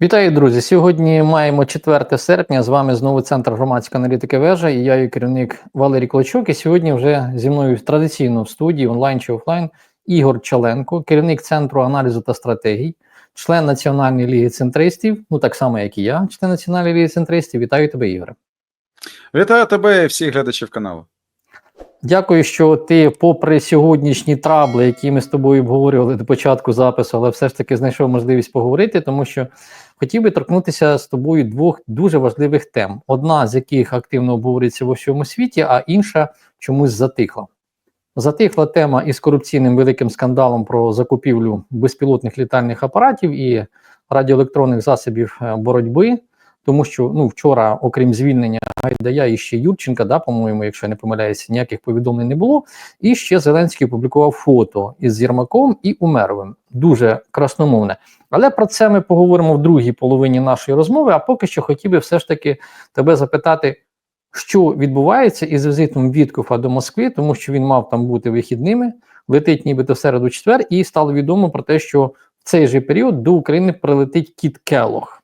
Вітаю, друзі! Сьогодні маємо 4 серпня. З вами знову центр громадської аналітики вежа. І я її керівник Валерій Клочок. І сьогодні вже зі мною традиційно в студії онлайн чи офлайн Ігор Чаленко, керівник центру аналізу та стратегій, член Національної ліги центристів. Ну так само, як і я, член Національної ліги центристів. Вітаю тебе, Ігоре. Вітаю тебе і всіх глядачів каналу. Дякую, що ти, попри сьогоднішні трабли, які ми з тобою обговорювали до початку запису, але все ж таки знайшов можливість поговорити, тому що хотів би торкнутися з тобою двох дуже важливих тем: одна з яких активно обговорюється в усьому світі, а інша чомусь затихла. Затихла тема із корупційним великим скандалом про закупівлю безпілотних літальних апаратів і радіоелектронних засобів е, боротьби. Тому що ну вчора, окрім звільнення Гайдая і ще Юрченка, да, по-моєму, якщо я не помиляюся, ніяких повідомлень не було. І ще Зеленський опублікував фото із Єрмаком і Умеровим. Дуже красномовне. Але про це ми поговоримо в другій половині нашої розмови. А поки що хотів би все ж таки тебе запитати, що відбувається із візитом Віткофа до Москви, тому що він мав там бути вихідними, летить нібито в середу четвер, і стало відомо про те, що в цей же період до України прилетить Кіт Келох.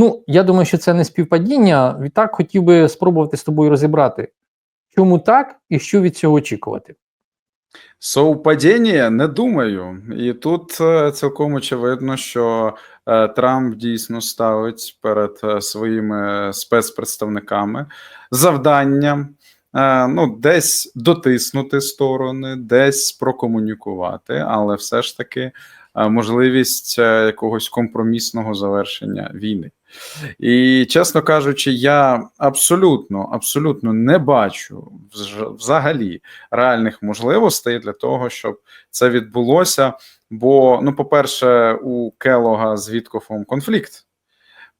Ну, я думаю, що це не співпадіння. Відтак хотів би спробувати з тобою розібрати, чому так і що від цього очікувати. Совпадіння? Не думаю. І тут е, цілком очевидно, що е, Трамп дійсно ставить перед е, своїми спецпредставниками завданням е, ну, десь дотиснути сторони, десь прокомунікувати, але все ж таки можливість якогось компромісного завершення війни. І чесно кажучи, я абсолютно абсолютно не бачу взагалі реальних можливостей для того, щоб це відбулося. Бо, ну, по-перше, у Келога з Віткофом конфлікт.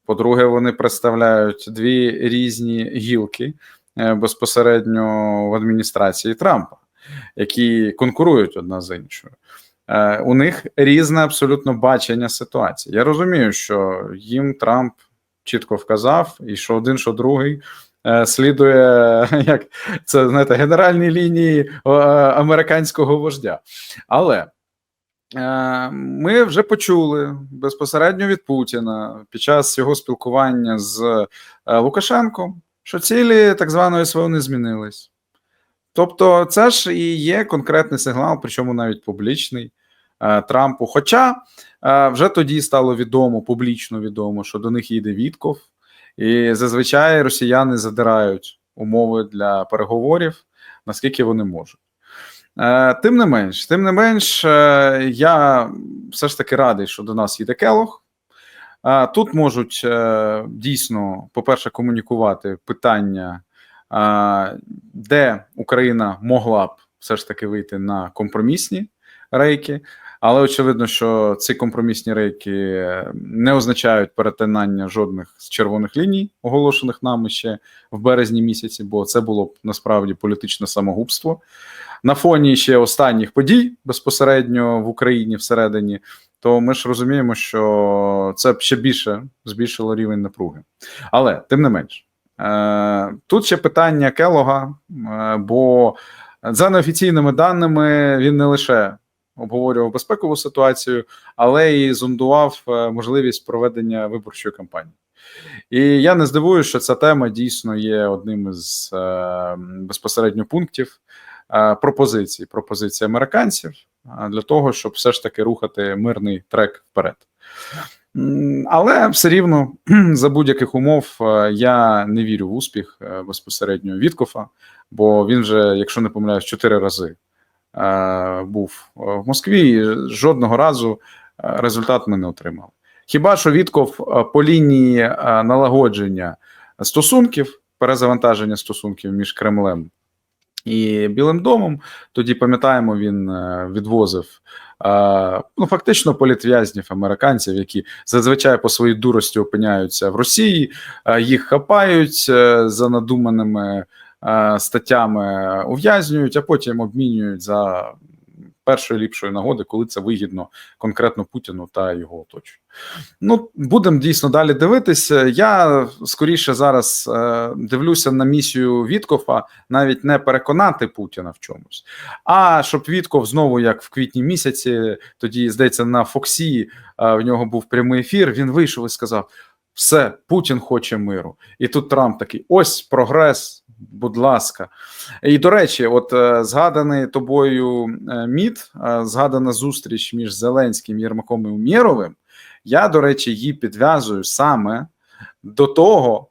По-друге, вони представляють дві різні гілки е, безпосередньо в адміністрації Трампа, які конкурують одна з іншою. Е, У них різне абсолютно бачення ситуації. Я розумію, що їм Трамп чітко вказав, і що один, що другий е, слідує як це знаєте, генеральній лінії е, американського вождя. Але ми вже почули безпосередньо від Путіна під час його спілкування з Лукашенком, що цілі так званої СВО не змінились. Тобто, це ж і є конкретний сигнал, причому навіть публічний Трампу. Хоча е, вже тоді стало відомо, публічно відомо, що до них їде Вітков, і зазвичай росіяни задирають умови для переговорів, наскільки вони можуть. Е, Тим не менш, тим не менш, е, я все ж таки радий, що до нас їде Келох. Е, Тут можуть е, дійсно, по-перше, комунікувати питання, е, де Україна могла б все ж таки вийти на компромісні рейки. Але очевидно, що ці компромісні рейки не означають перетинання жодних з червоних ліній, оголошених нами ще в березні місяці, бо це було б насправді політичне самогубство. На фоні ще останніх подій безпосередньо в Україні всередині, то ми ж розуміємо, що це б ще більше збільшило рівень напруги. Але тим не менш, е, тут ще питання Келога, е, бо за неофіційними даними він не лише обговорював безпекову ситуацію, але і зондував е, можливість проведення виборчої кампанії. І я не здивуюся, що ця тема дійсно є одним із е, безпосередньо пунктів е, пропозицій пропозицій американців для того, щоб все ж таки рухати мирний трек вперед. Але все рівно за будь-яких умов я не вірю в успіх безпосередньо Віткофа, бо він вже, якщо не помиляюсь, чотири рази був е, в Москві, і жодного разу е, результат ми не отримали. Хіба що Вітков е, по лінії е, налагодження стосунків, перезавантаження стосунків між Кремлем і Білим домом, тоді пам'ятаємо, він е, відвозив е, ну, фактично політв'язнів американців, які зазвичай по своїй дурості опиняються в Росії, е, їх хапають е, за надуманими е, статтями, ув'язнюють, а потім обмінюють за першої ліпшої нагоди, коли це вигідно конкретно Путіну та його оточенню. Ну, будемо дійсно далі дивитися. Я скоріше зараз е, дивлюся на місію Віткофа навіть не переконати Путіна в чомусь, а щоб Вітков знову, як в квітні місяці, тоді здається, на Фоксі е, в нього був прямий ефір. Він вийшов і сказав: все, Путін хоче миру. І тут Трамп такий: ось прогрес, будь ласка. І до речі, от е, згаданий тобою е, міт, е, згадана зустріч між Зеленським, Єрмаком і Умєровим. Я, до речі, її підв'язую саме до того,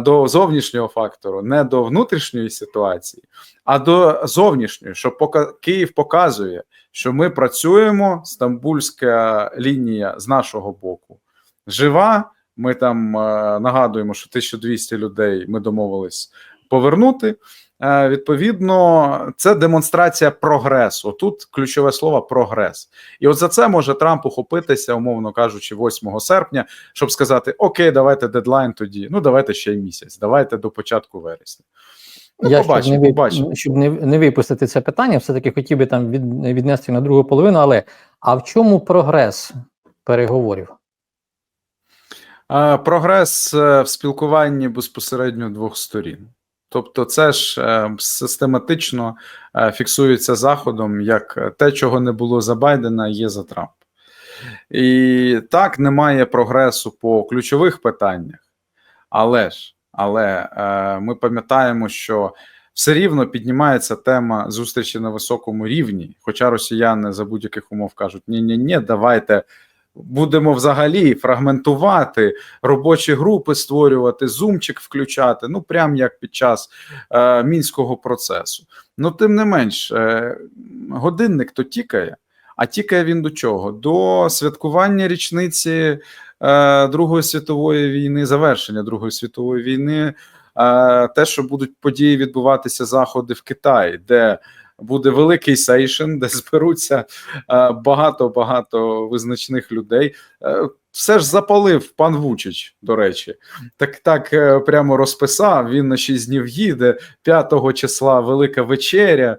до зовнішнього фактору, не до внутрішньої ситуації, а до зовнішньої, що пока Київ показує, що ми працюємо, стамбульська лінія з нашого боку жива. Ми там е, нагадуємо, що 1200 людей ми домовились повернути. Е, Відповідно, це демонстрація прогресу. Тут ключове слово прогрес. І от за це може Трамп ухопитися, умовно кажучи, 8 серпня, щоб сказати: Окей, давайте дедлайн тоді. Ну давайте ще й місяць, давайте до початку вересня. Ну, Я побачимо, щоб, не, побачимо. щоб не, не випустити це питання, все-таки хотів би там від, віднести на другу половину, але а в чому прогрес переговорів? Прогрес е, в спілкуванні безпосередньо двох сторін. Тобто, це ж е, систематично е, фіксується заходом, як те, чого не було за Байдена, є за Трампа. І так немає прогресу по ключових питаннях, але ж, але ми пам'ятаємо, що все рівно піднімається тема зустрічі на високому рівні. Хоча росіяни за будь-яких умов кажуть: ні, ні, ні, давайте будемо взагалі фрагментувати робочі групи, створювати зумчик, включати. Ну прям як під час е, мінського процесу. Ну тим не менш, е, годинник то тікає. А тікає він до чого? До святкування річниці е, Другої світової війни, завершення Другої світової війни, е, те, що будуть події відбуватися заходи в Китаї, де буде великий сейшн, де зберуться багато багато визначних людей. Е, Все ж запалив пан Вучич, до речі, так так е, прямо розписав. Він на 6 днів їде 5 числа Велика вечеря. Е,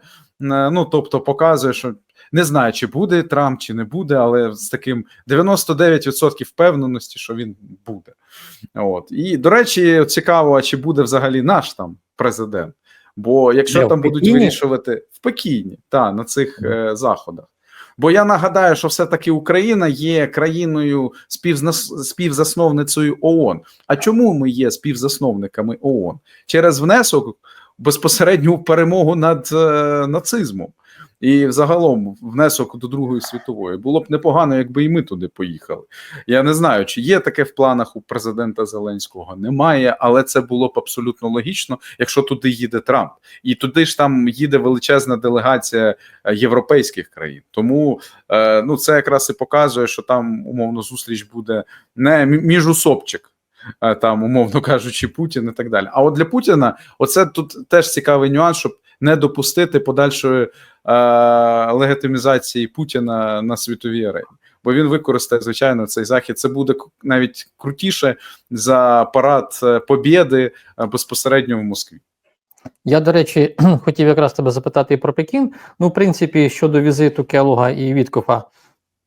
Ну тобто, показує, що не знаю, чи буде Трамп, чи не буде, але з таким 99% впевненості, що він буде. От і до речі, цікаво, а чи буде взагалі наш там президент. Бо якщо Де, там будуть Пекіні? вирішувати в Пекіні, та на цих е, заходах. Бо я нагадаю, що все-таки Україна є країною співзасновницею ООН. А чому ми є співзасновниками ООН? Через внесок безпосередньо в перемогу над е, нацизмом. І взагалом внесок до Другої світової було б непогано, якби і ми туди поїхали. Я не знаю, чи є таке в планах у президента Зеленського. Немає, але це було б абсолютно логічно, якщо туди їде Трамп, і туди ж там їде величезна делегація е, європейських країн. Тому е, ну це якраз і показує, що там умовно зустріч буде не мі- міжусобчик. е, Там, умовно кажучи, Путін і так далі. А от для Путіна, оце тут теж цікавий нюанс, щоб не допустити подальшої е, легітимізації Путіна на світовій арені. Бо він використає звичайно цей захід. Це буде навіть крутіше за парад е, побєди е, безпосередньо в Москві. Я, до речі, хотів якраз тебе запитати і про Пекін. Ну, в принципі, щодо візиту Келуга і Віткофа,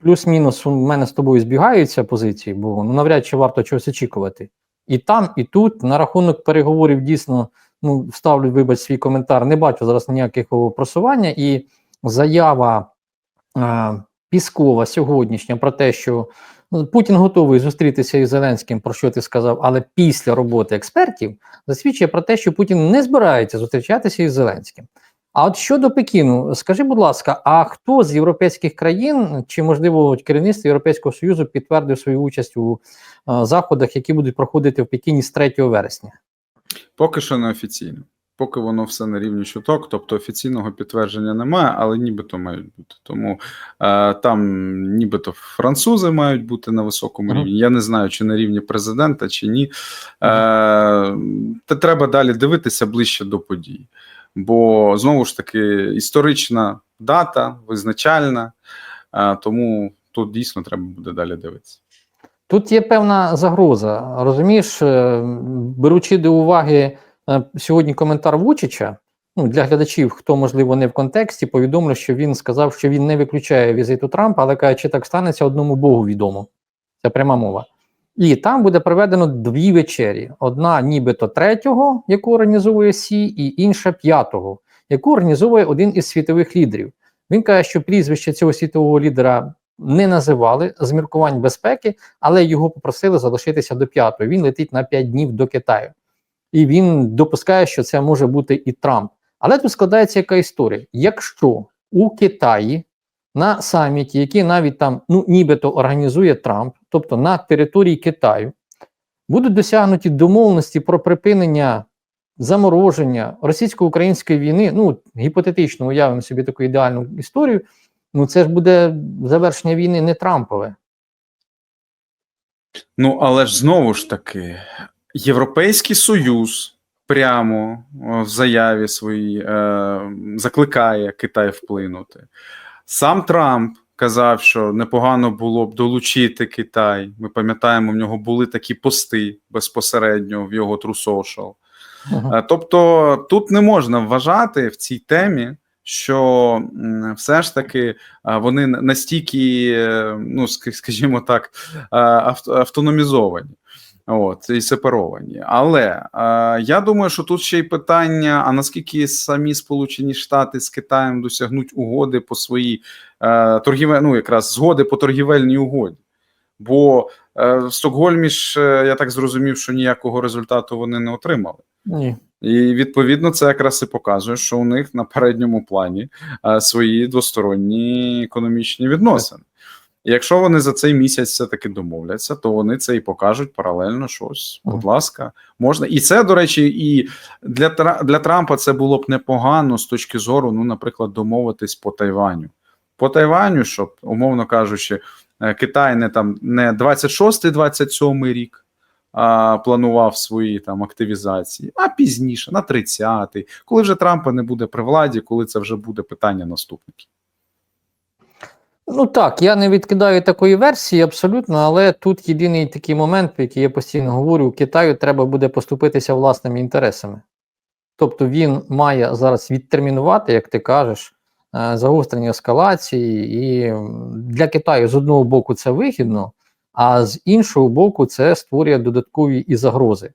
плюс-мінус у мене з тобою збігаються позиції, бо ну, навряд чи варто чогось очікувати. І там, і тут, на рахунок переговорів, дійсно, ну, вставлю, вибач, свій коментар, не бачу зараз ніякого просування. І заява е, Піскова сьогоднішня про те, що ну, Путін готовий зустрітися із Зеленським, про що ти сказав, але після роботи експертів засвідчує про те, що Путін не збирається зустрічатися із Зеленським. А от щодо Пекіну, скажи, будь ласка, а хто з європейських країн чи можливо керівництво Європейського Союзу підтвердив свою участь у е, заходах, які будуть проходити в Пекіні з 3 вересня? Поки що неофіційно. Поки воно все на рівні чуток, тобто офіційного підтвердження немає, але нібито мають бути. Тому е, там нібито французи мають бути на високому Мгм. рівні. Я не знаю, чи на рівні президента, чи ні. Е, та треба далі дивитися ближче до подій. Бо знову ж таки історична дата, визначальна, е, тому тут дійсно треба буде далі дивитися. Тут є певна загроза. Розумієш, е, беручи до уваги е, сьогодні коментар Вучича, ну, для глядачів, хто можливо не в контексті, повідомлю, що він сказав, що він не виключає візиту Трампа, але каже, чи так станеться одному Богу відомо. Це пряма мова. І там буде проведено дві вечері: одна, нібито третього, яку організовує Сі, і інша п'ятого, яку організовує один із світових лідерів. Він каже, що прізвище цього світового лідера не називали з міркувань безпеки, але його попросили залишитися до п'ятої. Він летить на п'ять днів до Китаю. І він допускає, що це може бути і Трамп. Але тут складається яка історія: якщо у Китаї на саміті, який навіть там ну нібито організує Трамп, тобто на території Китаю, будуть досягнуті домовленості про припинення замороження російсько-української війни, ну гіпотетично уявимо собі таку ідеальну історію. Ну це ж буде завершення війни не Трампове. Ну, але ж знову ж таки, Європейський Союз прямо в заяві своїй е, закликає Китай вплинути. Сам Трамп казав, що непогано було б долучити Китай. Ми пам'ятаємо, в нього були такі пости безпосередньо в його True Social. Ага. Е, Тобто тут не можна вважати в цій темі, що все ж таки вони настільки, е, ну скажімо так, а, автономізовані. От, і сепаровані. Але е, я думаю, що тут ще й питання: а наскільки самі Сполучені Штати з Китаєм досягнуть угоди по своїй е, торгівель, ну якраз згоди по торгівельній угоді. Бо е, в Стокгольмі ж е, я так зрозумів, що ніякого результату вони не отримали. Ні. І відповідно це якраз і показує, що у них на передньому плані а, свої двосторонні економічні відносини. І якщо вони за цей місяць все-таки домовляться, то вони це і покажуть паралельно щось. Будь ласка, можна. І це, до речі, і для, для Трампа це було б непогано з точки зору, ну, наприклад, домовитись по Тайваню. По Тайваню, щоб, умовно кажучи, е, Китай не там не 26-27 рік а, планував свої там активізації, а пізніше, на 30-й, коли вже Трампа не буде при владі, коли це вже буде питання наступників. Ну так, я не відкидаю такої версії абсолютно, але тут єдиний такий момент, про який я постійно говорю: Китаю треба буде поступитися власними інтересами. Тобто він має зараз відтермінувати, як ти кажеш, е, загострення ескалації, і для Китаю з одного боку це вигідно, а з іншого боку, це створює додаткові і загрози.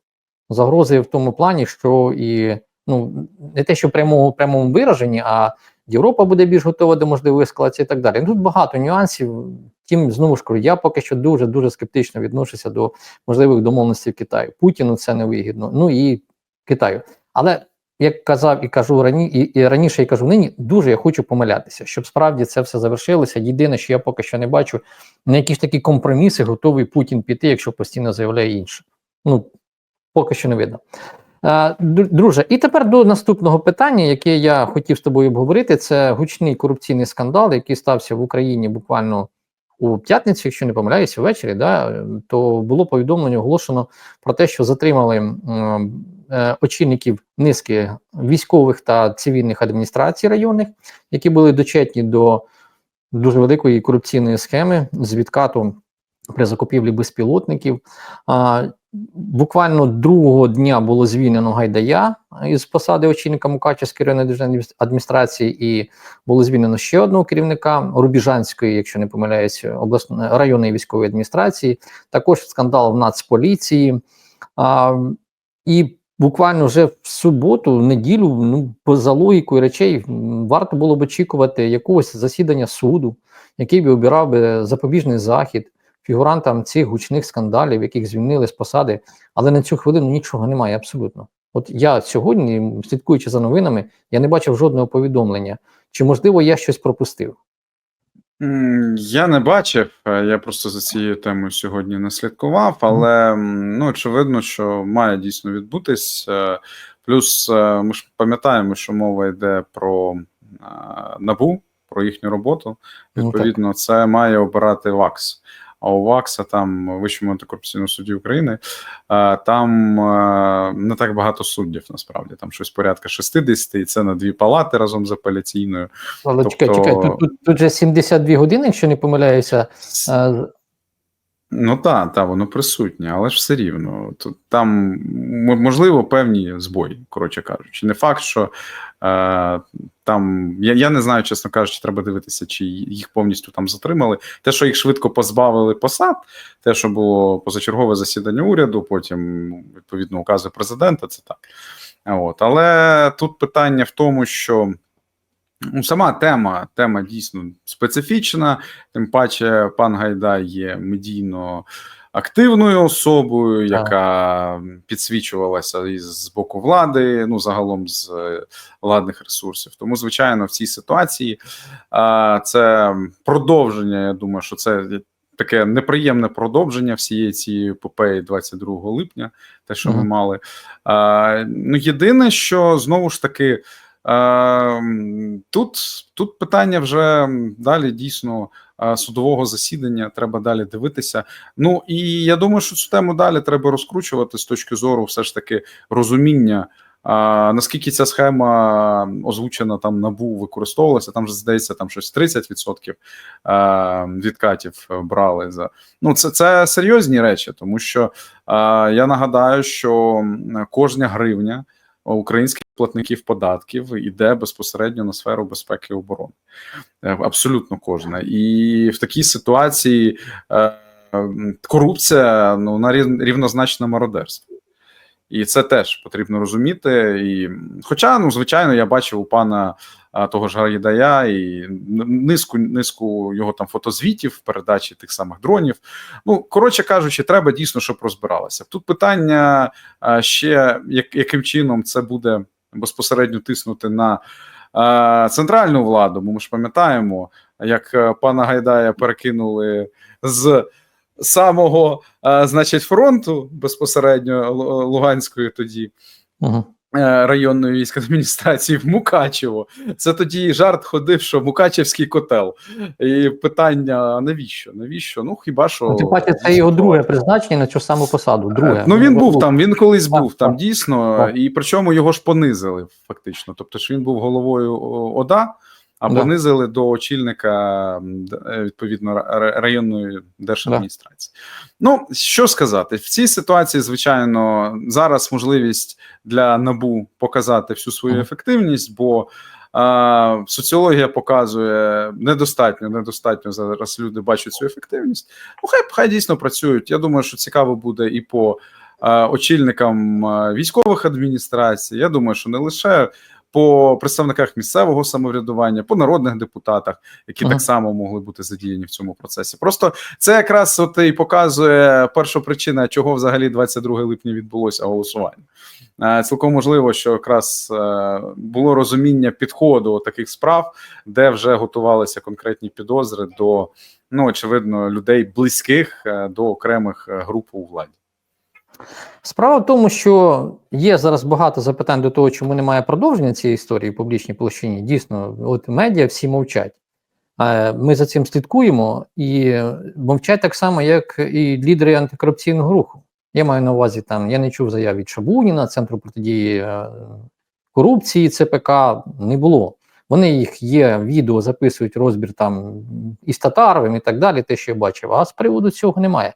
Загрози в тому плані, що і ну не те, що в прямому вираженні, а Європа буде більш готова до можливої ескалації і так далі. Тут багато нюансів. Втім, знову ж кажу, я поки що дуже дуже скептично відношуся до можливих домовленостей Китаю. Путіну це не вигідно. Ну і Китаю. Але як казав і кажу рані, і, і раніше, і кажу нині, дуже я хочу помилятися, щоб справді це все завершилося. Єдине, що я поки що не бачу, на якісь такі компроміси готовий Путін піти, якщо постійно заявляє інше. Ну поки що не видно. Друже, і тепер до наступного питання, яке я хотів з тобою обговорити, це гучний корупційний скандал, який стався в Україні буквально у п'ятницю, якщо не помиляюся, ввечері. Да, то було повідомлення оголошено про те, що затримали очільників низки військових та цивільних адміністрацій районних, які були дочетні до дуже великої корупційної схеми з відкату при закупівлі безпілотників. Буквально другого дня було звільнено Гайдая із посади очільника Мукачевської районної державної адміністрації, і було звільнено ще одного керівника Рубіжанської, якщо не помиляюсь, обласної районної військової адміністрації. Також скандал в Нацполіції. А, і буквально вже в суботу, в неділю, ну поза логікою речей, варто було б очікувати якогось засідання суду, який би обирав би запобіжний захід фігурантам цих гучних скандалів, яких звільнили з посади, але на цю хвилину нічого немає абсолютно. От я сьогодні, слідкуючи за новинами, я не бачив жодного повідомлення. Чи можливо я щось пропустив? Я не бачив, е, я просто за цією темою сьогодні не слідкував, але ну, очевидно, що має дійсно відбутись. Е, Плюс е, ми ж пам'ятаємо, що мова йде про набу, про їхню роботу. Ну. Відповідно, це має обирати ВАКС. А там Вищому антикорупційному суді України е, там е, не так багато суддів. Насправді там щось порядка 60, і це на дві палати разом з апеляційною. Але чекай, Тобто- чекай, тут, тут, тут же 72 години, якщо не помиляюся. Ну так, та, воно присутнє, але ж все рівно. Тут там можливо певні збої, коротше кажучи. Не факт, що е, там я, я не знаю, чесно кажучи, треба дивитися, чи їх повністю там затримали. Те, що їх швидко позбавили посад, те, що було позачергове засідання уряду, потім відповідно укази президента, це так. От. Але тут питання в тому, що. Ну, сама тема, тема дійсно специфічна. Тим паче, пан Гайдай є медійно активною особою, яка підсвічувалася із з боку влади, ну загалом з е, владних ресурсів. Тому, звичайно, в цій ситуації а, це продовження. Я думаю, що це таке неприємне продовження всієї цієї епопеї 22 липня, те, що ми мали. А, ну, єдине, що знову ж таки. Ем, Тут, тут питання вже далі дійсно е, судового засідання. Треба далі дивитися. Ну і я думаю, що цю тему далі треба розкручувати з точки зору, все ж таки, розуміння. А, наскільки ця схема озвучена там набу використовувалася? Там же здається, там щось 30% е, відкатів е, брали за ну це, це серйозні речі, тому що е, я нагадаю, що кожна гривня українських платників податків іде безпосередньо на сферу безпеки і оборони. Е, Абсолютно кожна. І в такій ситуації е, корупція ну, вона рів- рівнозначна мародерству. І це теж потрібно розуміти. І, хоча, ну, звичайно, я бачив у пана того ж Гайдая і низку, низку його там фотозвітів, передачі тих самих дронів. Ну, коротше кажучи, треба дійсно, щоб розбиралося. Тут питання ще, як, яким чином це буде безпосередньо тиснути на центральну владу, бо ми ж пам'ятаємо, як е, пана Гайдая перекинули з самого, значить, фронту безпосередньо Луганської тоді. Угу. Е, Районної військової адміністрації в Мукачево. Це тоді жарт ходив, що Мукачевський котел. І питання: навіщо? Навіщо? Ну хіба що Ну, тим паче, це його друге призначення на цю саму посаду. Друге. Ну він був там, він колись Так, був там так. дійсно, Так. і причому його ж понизили фактично. Тобто ж він був головою ОДА, а Да. понизили до очільника е, відповідно ра- ра- районної держадміністрації. Ну що сказати, в цій ситуації, звичайно, зараз можливість для набу показати всю свою ефективність, бо а, соціологія показує недостатньо, недостатньо зараз люди бачать цю ефективність. Ну, хай хай дійсно працюють. Я думаю, що цікаво буде і по очільникам військових адміністрацій. Я думаю, що не лише по представниках місцевого самоврядування, по народних депутатах, які Ага. так само могли бути задіяні в цьому процесі. Просто це якраз от і показує перша причина, чого взагалі 22 липня відбулося голосування. Е, Цілком можливо, що якраз е, було розуміння підходу таких справ, де вже готувалися конкретні підозри до ну очевидно людей близьких е, до окремих груп у владі. Справа в тому, що є зараз багато запитань до того, чому немає продовження цієї історії в публічній площині. Дійсно, от медіа всі мовчать. Е, Ми за цим слідкуємо і мовчать так само, як і лідери антикорупційного руху. Я маю на увазі там, я не чув заяв від Шабуніна, Центру протидії е, корупції, ЦПК не було. Вони їх є, відео записують розбір там із Татаровим і так далі, те, що я бачив. А з приводу цього немає.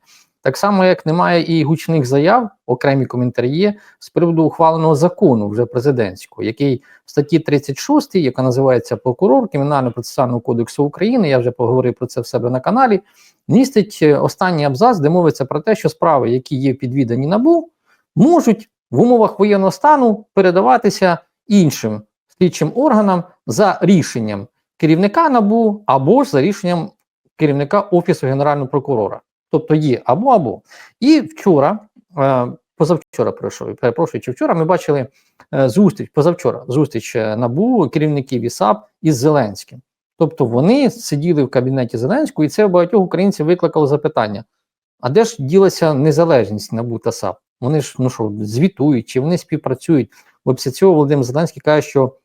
Так само, як немає і гучних заяв, окремі коментарі є з приводу ухваленого закону вже президентського, який в статті 36, яка називається Прокурор Кримінально-процесуального кодексу України, я вже поговорив про це в себе на каналі, містить е, останній абзац, де мовиться про те, що справи, які є підвідані набу, можуть в умовах воєнного стану передаватися іншим слідчим органам за рішенням керівника набу або ж за рішенням керівника Офісу Генерального прокурора. Тобто є або або. І вчора, е, позавчора пройшов, перепрошую, чи вчора ми бачили е, зустріч, позавчора зустріч е, НАБУ, керівників ІСАП із Зеленським. Тобто вони сиділи в кабінеті Зеленського, і це у багатьох українців викликало запитання: а де ж ділася незалежність НАБУ та САП? Вони ж ну що, звітують, чи вони співпрацюють? Бо після цього Володимир Зеленський каже, що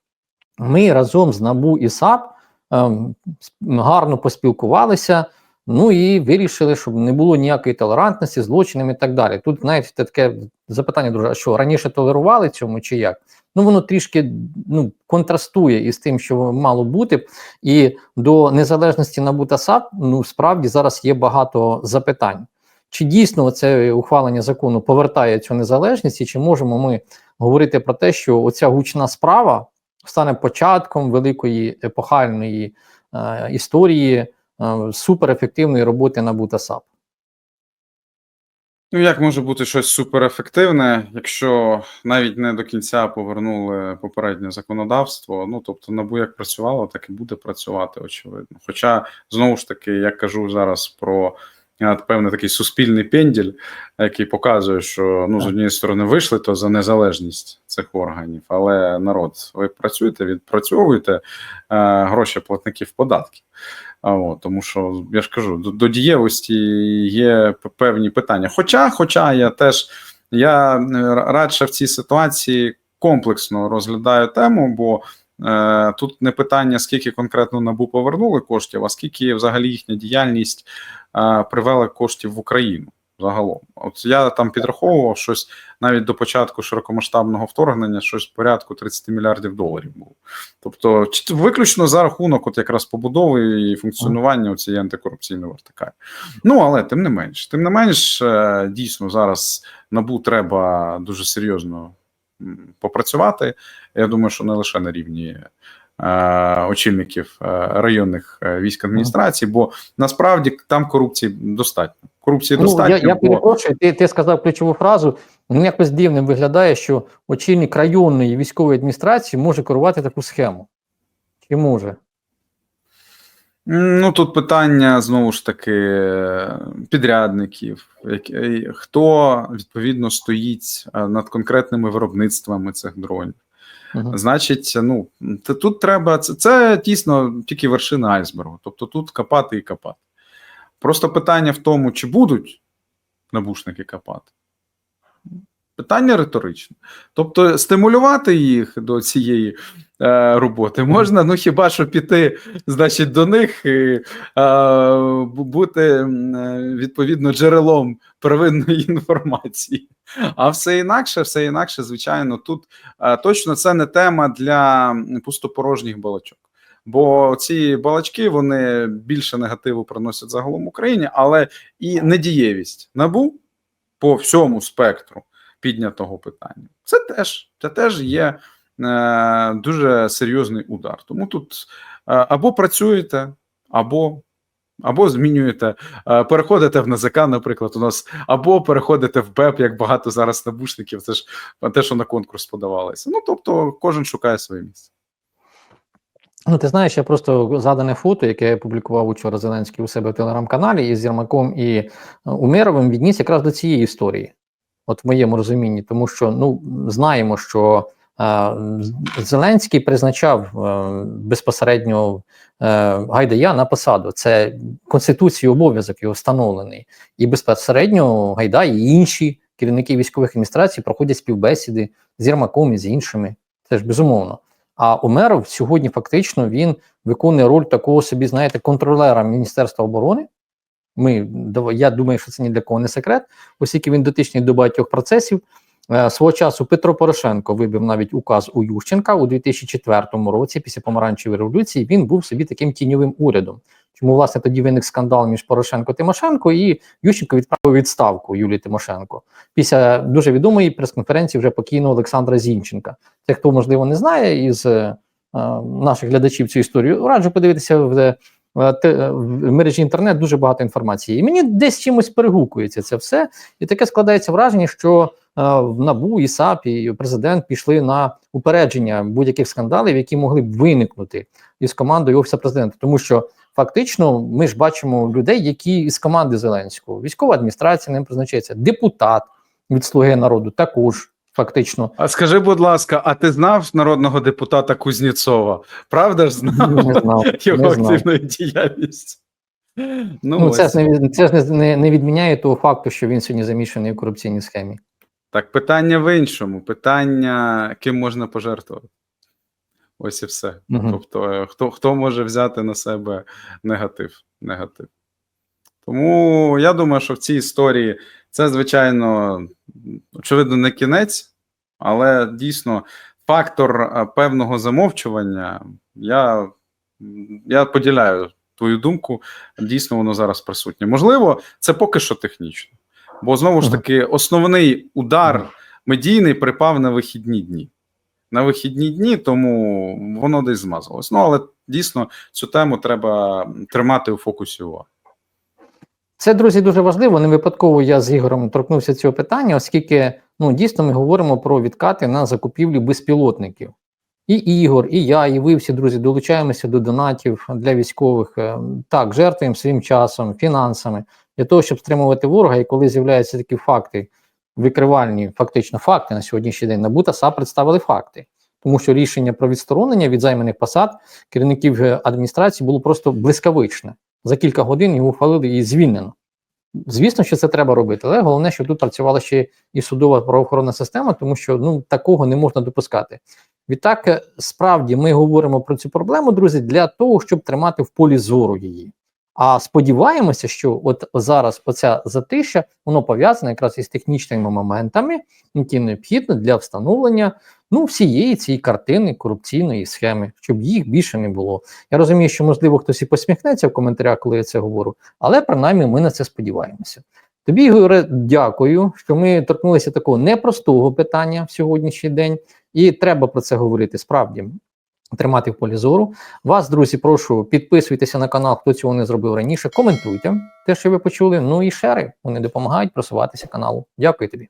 ми разом з НАБУ і САП ем, гарно поспілкувалися. Ну і вирішили, щоб не було ніякої толерантності, злочинів і так далі. Тут навіть таке запитання, друже, а що раніше толерували цьому чи як? Ну воно трішки ну, контрастує із тим, що мало бути. І до незалежності НАБУ та САП ну справді зараз є багато запитань. чи дійсно це ухвалення закону повертає цю незалежність, і чи можемо ми говорити про те, що оця гучна справа стане початком великої епохальної е, історії суперефективної роботи та САП? Ну, як може бути щось суперефективне, якщо навіть не до кінця повернули попереднє законодавство? Ну тобто, набу як працювало, так і буде працювати, очевидно. Хоча знову ж таки, я кажу зараз про е, певний такий суспільний пенділь, який показує, що ну з однієї сторони вийшли то за незалежність цих органів, але народ, ви працюєте, відпрацьовуєте е, гроші платників податків. А, от, тому що я ж кажу, до, до дієвості є певні питання. Хоча, хоча я теж я е, радше в цій ситуації комплексно розглядаю тему, бо е, тут не питання, скільки конкретно набу повернули коштів, а скільки взагалі їхня діяльність е, привела коштів в Україну. Загалом, от я там підраховував щось навіть до початку широкомасштабного вторгнення, щось порядку 30 мільярдів доларів було. Тобто, виключно за рахунок, от якраз побудови і функціонування цієї антикорупційної вертикалі. Ну але тим не менш, тим не менш, е, дійсно зараз набу треба дуже серйозно попрацювати. Я думаю, що не лише на рівні. Е, Очільників е, районних е, військ адміністрацій, бо насправді там корупції достатньо. Корупції Ну, достатньо. я, я перепрошую, ти, ти сказав ключову фразу. Ну, якось дивним виглядає, що очільник районної військової адміністрації може керувати таку схему. Чи може? Ну, тут питання знову ж таки підрядників, хто відповідно стоїть над конкретними виробництвами цих дронів. Значить, ну тут треба це, це дійсно тільки вершина айсбергу. Тобто тут копати і копати. Просто питання в тому, чи будуть набушники копати. Питання риторичне. Тобто, стимулювати їх до цієї е, роботи можна, ну хіба що піти, значить, до них і е, бути е, відповідно джерелом первинної інформації. А все інакше, все інакше, звичайно, тут е, точно це не тема для пустопорожніх балачок. Бо ці балачки вони більше негативу приносять загалом Україні, але і недієвість набу по всьому спектру піднятого питання. Це теж це теж є е, дуже серйозний удар. Тому тут е, або працюєте, або. Або змінюєте, е, переходите в НАЗК, наприклад, у нас, або переходите в БЕП, як багато зараз набушників, це ж те, що на конкурс подавалося. Ну тобто, кожен шукає своє місце. Ну, ти знаєш, я просто згадане фото, яке я публікував учора Зеленський у себе в телеграм-каналі із Єрмаком і е, Умєровим, відніс якраз до цієї історії, от в моєму розумінні, тому що ну знаємо, що е, Зеленський призначав е, безпосередньо е, Гайдая на посаду. Це конституцією обов'язок його встановлений, і безпосередньо Гайдай і інші керівники військових адміністрацій проходять співбесіди з Єрмаком і з іншими. Це ж безумовно. А Умеров сьогодні фактично він виконує роль такого собі, знаєте, контролера Міністерства оборони. Ми я думаю, що це ні для кого не секрет, оскільки він дотичний до багатьох процесів. Е, Свого часу Петро Порошенко вибив навіть указ у Ющенка у 2004 році, після помаранчевої революції. Він був собі таким тіньовим урядом. Чому власне тоді виник скандал між Порошенко Тимошенко, і Ющенко відправив відставку Юлії Тимошенко після дуже відомої прес-конференції вже покійного Олександра Зінченка. Це хто можливо не знає із е, наших глядачів цю історію. Раджу подивитися в, е, в мережі інтернет дуже багато інформації. І мені десь чимось перегукується це все. І таке складається враження, що е, в НАБУ, і САП, і президент пішли на упередження будь-яких скандалів, які могли б виникнути із командою офісу президента, тому що. Фактично, ми ж бачимо людей, які із команди Зеленського, військова адміністрація ним призначається, депутат від Слуги народу також фактично. А скажи, будь ласка, а ти знав народного депутата Кузнєцова? Правда ж знав Не знав, його не знав. активну діяльність? Ну, Ну, це ж не це ж не, не, не відміняє того факту, що він сьогодні замішаний у корупційній схемі. Так, питання в іншому. Питання, ким можна пожертвувати. Ось і все. Мгм. Тобто, е, хто, хто може взяти на себе негатив? негатив. Тому я думаю, що в цій історії це, звичайно, очевидно, не кінець, але дійсно фактор е, певного замовчування. Я, я поділяю твою думку. Дійсно, воно зараз присутнє. Можливо, це поки що технічно. Бо знову ж таки, основний удар медійний припав на вихідні дні. На вихідні дні, тому воно десь змазалось. Ну але дійсно цю тему треба тримати у фокусі уваги. Це, друзі, дуже важливо. Не випадково я з Ігорем торкнувся цього питання, оскільки ну, дійсно ми говоримо про відкати на закупівлю безпілотників. І Ігор, і я, і ви всі друзі долучаємося до донатів для військових. Е, Так, жертвуємо своїм часом, фінансами для того, щоб стримувати ворога. І коли з'являються такі факти, викривальні, фактично факти на сьогоднішній день, НАБУ та САП представили факти. Тому що рішення про відсторонення від займаних посад керівників е, адміністрації було просто блискавичне. За кілька годин його ухвалили і звільнено. Звісно, що це треба робити, але головне, щоб тут працювала ще і судова правоохоронна система, тому що ну такого не можна допускати. Відтак, е, справді, ми говоримо про цю проблему, друзі, для того, щоб тримати в полі зору її. А сподіваємося, що от зараз оця затища воно пов'язане якраз із технічними моментами, які необхідні для встановлення ну всієї цієї картини корупційної схеми, щоб їх більше не було. Я розумію, що можливо хтось і посміхнеться в коментарях, коли я це говорю, але принаймні ми на це сподіваємося. Тобі, Ігоре, дякую, що ми торкнулися такого непростого питання в сьогоднішній день, і треба про це говорити справді. Тримати в полі зору. Вас, друзі, прошу підписуйтеся на канал, хто цього не зробив раніше. Коментуйте те, що ви почули. Ну і шери. Вони допомагають просуватися каналу. Дякую тобі.